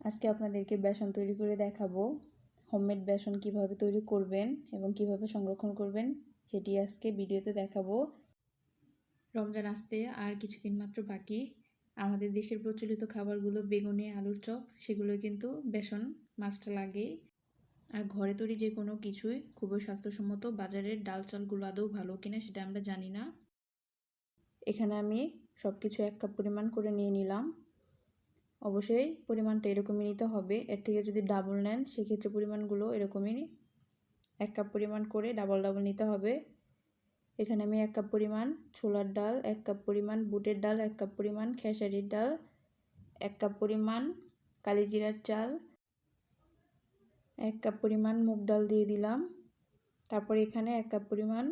আজকে আপনাদেরকে বেসন তৈরি করে দেখাবো। হোমমেড বেসন কীভাবে তৈরি করবেন এবং কীভাবে সংরক্ষণ করবেন, সেটি আজকে ভিডিওতে দেখাবো। রমজান আসতে আর কিছুদিন মাত্র বাকি। আমাদের দেশের প্রচলিত খাবারগুলো বেগুনি, আলুর চপ, সেগুলো কিন্তু বেসন মাছটা লাগেই আর ঘরে তৈরি যে কোনো কিছুই খুবই স্বাস্থ্যসম্মত। বাজারের ডাল চালগুলো আদৌ ভালো কিনা সেটা আমরা জানি না। এখানে আমি সব কিছু এক কাপ পরিমাণ করে নিয়ে নিলাম। অবশ্যই পরিমাণটা এরকমই নিতে হবে। এর থেকে যদি ডাবল নেন, সেক্ষেত্রে পরিমাণগুলো এরকমই এক কাপ পরিমাণ করে ডাবল ডাবল নিতে হবে। এখানে আমি এক কাপ পরিমাণ ছোলার ডাল, এক কাপ পরিমাণ বুটের ডাল, এক কাপ পরিমাণ খেসারির ডাল, এক কাপ পরিমাণ কালিজিরার চাল, এক কাপ পরিমাণ মুগ ডাল দিয়ে দিলাম। তারপর এখানে এক কাপ পরিমাণ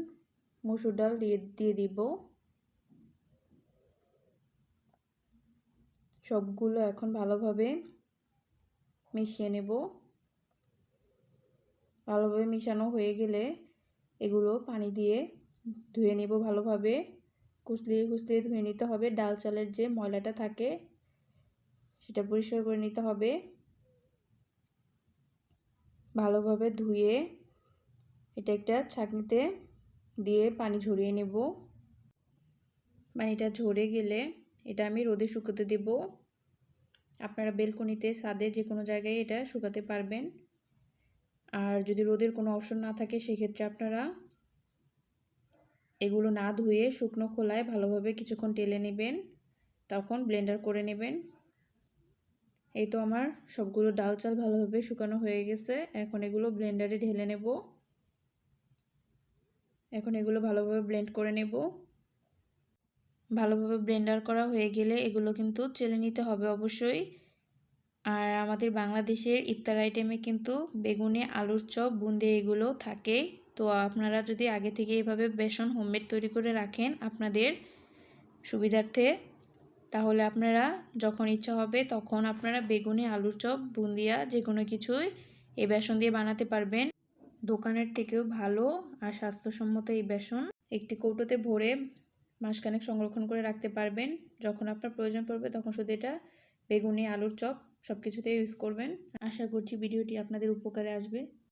মসুর ডাল দিয়ে দিয়ে দিব। সবগুলো এখন ভালোভাবে মিশিয়ে নেব। ভালোভাবে মিশানো হয়ে গেলে এগুলো পানি দিয়ে ধুয়ে নেব ভালোভাবে। কুচলিয়ে কুচলিয়ে ধুয়ে নিতে হবে। ডাল চালের যে ময়লাটা থাকে সেটা পরিষ্কার করে নিতে হবে। ভালোভাবে ধুয়ে এটা একটা ছাঁকনিতে দিয়ে পানি ঝরিয়ে নেব। পানিটা ঝরে গেলে এটা আমি রোদে শুকোতে দেব। আপনারা বেলকনিতে, ছাদে যে কোনো জায়গায় এটা শুকাতে পারবেন। আর যদি রোদের কোনো অপশন না থাকে, সেক্ষেত্রে আপনারা এগুলো না ধুয়ে শুকনো খোলায় ভালোভাবে কিছুক্ষণ টেলে নেবেন। তখন ব্লেন্ডার করে নেবেন। এই তো আমার সবগুলো ডাল চাল ভালোভাবে শুকানো হয়ে গেছে। এখন এগুলো ব্লেন্ডারে ঢেলে নেব। এখন এগুলো ভালোভাবে ব্লেন্ড করে নেব। ভালোভাবে ব্লেন্ডার করা হয়ে গেলে এগুলো কিন্তু চেলে নিতে হবে অবশ্যই। আর আমাদের বাংলাদেশের ইফতার আইটেমে কিন্তু বেগুনে, আলুর চপ, বুন্দে এগুলো থাকে। তো আপনারা যদি আগে থেকে এভাবে বেসন, হোমমেড তৈরি করে রাখেন আপনাদের সুবিধার্থে, তাহলে আপনারা যখন ইচ্ছা হবে তখন আপনারা বেগুনে, আলুর চপ, বুন্দিয়া যে কোনো কিছুই এই বেসন দিয়ে বানাতে পারবেন। দোকানের থেকেও ভালো আর স্বাস্থ্যসম্মত এই বেসন। একটি কৌটোতে ভরে মাসখানেক সংরক্ষণ করে রাখতে পারবেন। যখন আপনার প্রয়োজন পড়বে তখন শুধু এটা, বেগুনি, আলুর চপ সব কিছুতেই ইউজ করবেন। আশা করছি ভিডিওটি আপনাদের উপকারে আসবে।